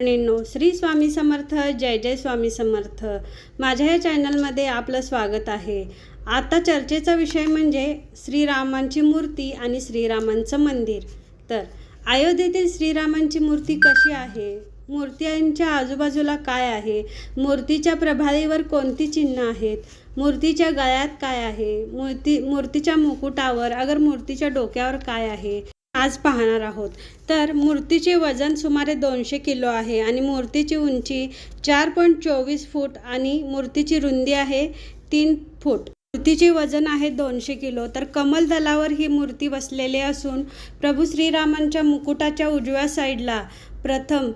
No Shri Swami Samarth जय जय स्वामी समर्थ. माझ्या या चॅनलमध्ये आपलं स्वागत आहे. आता चर्चेचा विषय म्हणजे श्रीरामांची मूर्ती आणि श्रीरामांचं मंदिर. तर अयोध्येतील श्रीरामांची मूर्ती कशी आहे? मूर्त्यांच्या आजूबाजूला काय आहे? मूर्तीच्या प्रभावीवर कोणती चिन्ह आहेत? मूर्तीच्या गळ्यात काय आहे? मूर्ती मूर्तीच्या मुकुटावर अगर मूर्तीच्या डोक्यावर काय आहे? आज पाहणार आहोत. तर मूर्तीचे वजन सुमारे दोनशे किलो आहे आणि मूर्तीची उंची चार पॉईंट चोवीस फूट आणि मूर्तीची रुंदी आहे तीन फूट. मूर्तीचे वजन आहे दोनशे किलो. तर कमल दलावर ही मूर्ती बसलेली असून प्रभू श्रीरामांच्या मुकुटाच्या उजव्या साईडला प्रथम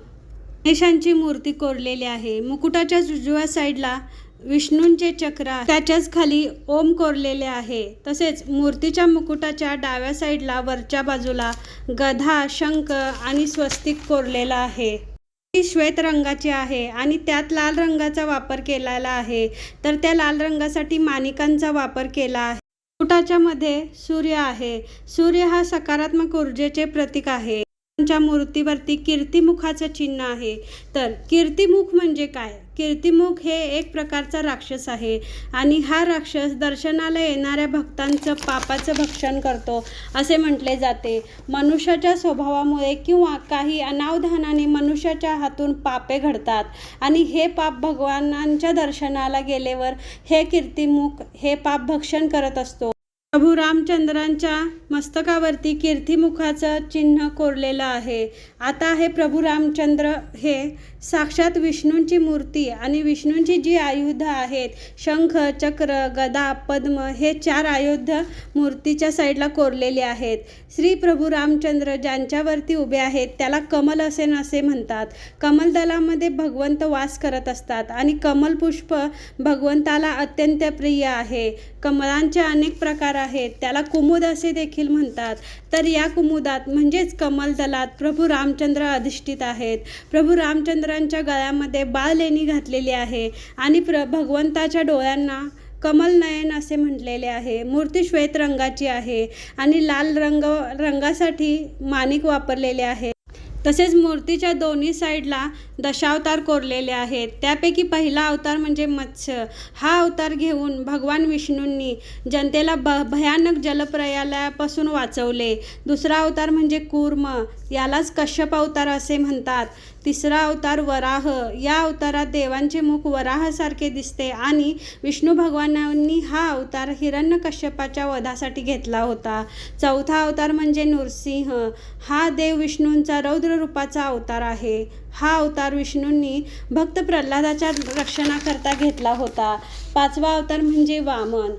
गणेशांची मूर्ती कोरलेली आहे. मुकुटाच्या उजव्या साईडला विष्णूंचे चक्र त्याच्याच खाली ओम कोरलेले आहे. तसेच मूर्तीच्या मुकुटाच्या डाव्या साईडला वरच्या बाजूला गधा शंख आणि स्वस्तिक कोरलेला आहे. ती श्वेत रंगाची आहे आणि त्यात लाल रंगाचा वापर केलेला आहे. तर त्या लाल रंगासाठी मानिकांचा वापर केला आहे. मुकुटाच्या मध्ये सूर्य आहे. सूर्य हा सकारात्मक ऊर्जेचे प्रतीक आहे. च्या मूर्तीवरती कीर्तिमुखाचं चिन्ह आहे. तर कीर्तिमुख म्हणजे काय? कीर्तिमुख हे एक प्रकारचा राक्षस आहे आणि हा राक्षस दर्शनाला येणाऱ्या भक्तांचं पापाचं भक्षण करतो असे म्हटले जाते. मनुष्याच्या स्वभावामुळे किंवा काही अनावधानाने मनुष्याच्या हातून पापे घडतात आणि हे पाप भगवानांच्या दर्शनाला गेल्यावर हे कीर्तिमुख हे पाप भक्षण करत असतो. प्रभू रामचंद्रांच्या मस्तकावरती कीर्तिमुखाचं चिन्ह कोरलेलं आहे. आता हे प्रभू रामचंद्र हे साक्षात विष्णूंची मूर्ती आणि विष्णूंची जी आयुध आहेत शंख चक्र गदा पद्म हे चार आयुध मूर्तीच्या साईडला कोरलेले आहेत. श्री प्रभू रामचंद्र ज्यांच्यावरती उभे आहेत त्याला कमल असे म्हणतात. कमलदलामध्ये भगवंत वास करत असतात आणि कमलपुष्प भगवंताला अत्यंत प्रिय आहे. कमलांचे अनेक प्रकार आहेत. त्याला कुमुद असे देखील म्हणतात. तर या कुमुदात म्हणजेच कमलदलात प्रभू रामचंद्र अधिष्ठित आहेत. प्रभू रामचंद्रांच्या गळ्यामध्ये बाळलेणी घातलेली आहे आणि प्र भगवंताच्या डोळ्यांना कमल नयन असे म्हटलेले आहे. मूर्ती श्वेत रंगाची आहे आणि लाल रंग रंगासाठी माणिक वापरलेले आहे. तसेच मूर्तीच्या दोन्ही साईडला दशावतार कोरलेले आहेत. त्यापैकी पहिला अवतार म्हणजे मत्स्य. हा अवतार घेऊन भगवान विष्णूंनी जनतेला ब भयानक जलप्रयालापासून वाचवले. दुसरा अवतार म्हणजे कूर्म. यालाच कश्यप अवतार असे म्हणतात. तिसरा अवतार वराह. या अवतारात देवांचे मुख वराहासारखे दिसते आणि विष्णू भगवानांनी हा अवतार हिरण्यकश्यपाच्या वधासाठी घेतला होता. चौथा अवतार म्हणजे नृसिंह. हा देव विष्णूंचा रौद्र रूपाचा अवतार आहे. हा अवतार विष्णूंनी भक्त प्रल्हादाच्या रक्षणाकरता घेतला होता. पाचवा अवतार म्हणजे वामन.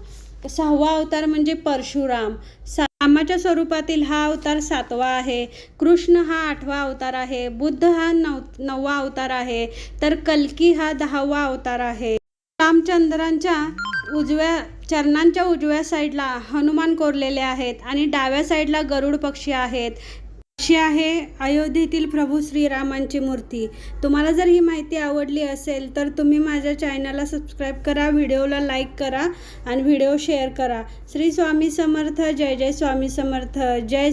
सहावा अवतार म्हणजे परशुराम. सा रामाच्या स्वरूपातील हा अवतार सातवा आहे. कृष्ण हा आठवा अवतार आहे. बुद्ध हा नव नववा अवतार आहे. तर कल्की हा दहावा अवतार आहे. रामचंद्रांच्या उजव्या चरणांच्या उजव्या साईडला हनुमान कोरलेले आहेत आणि डाव्या साईडला गरुड पक्षी आहेत. अशी आहे अयोध्येतील प्रभू श्रीरामांची मूर्ती. तुम्हाला जर ही माहिती आवडली असेल तर तुम्ही माझ्या चॅनलला सबस्क्राईब करा व्हिडिओला लाईक करा आणि व्हिडिओ शेअर करा. श्री स्वामी समर्थ जय जय स्वामी समर्थ जय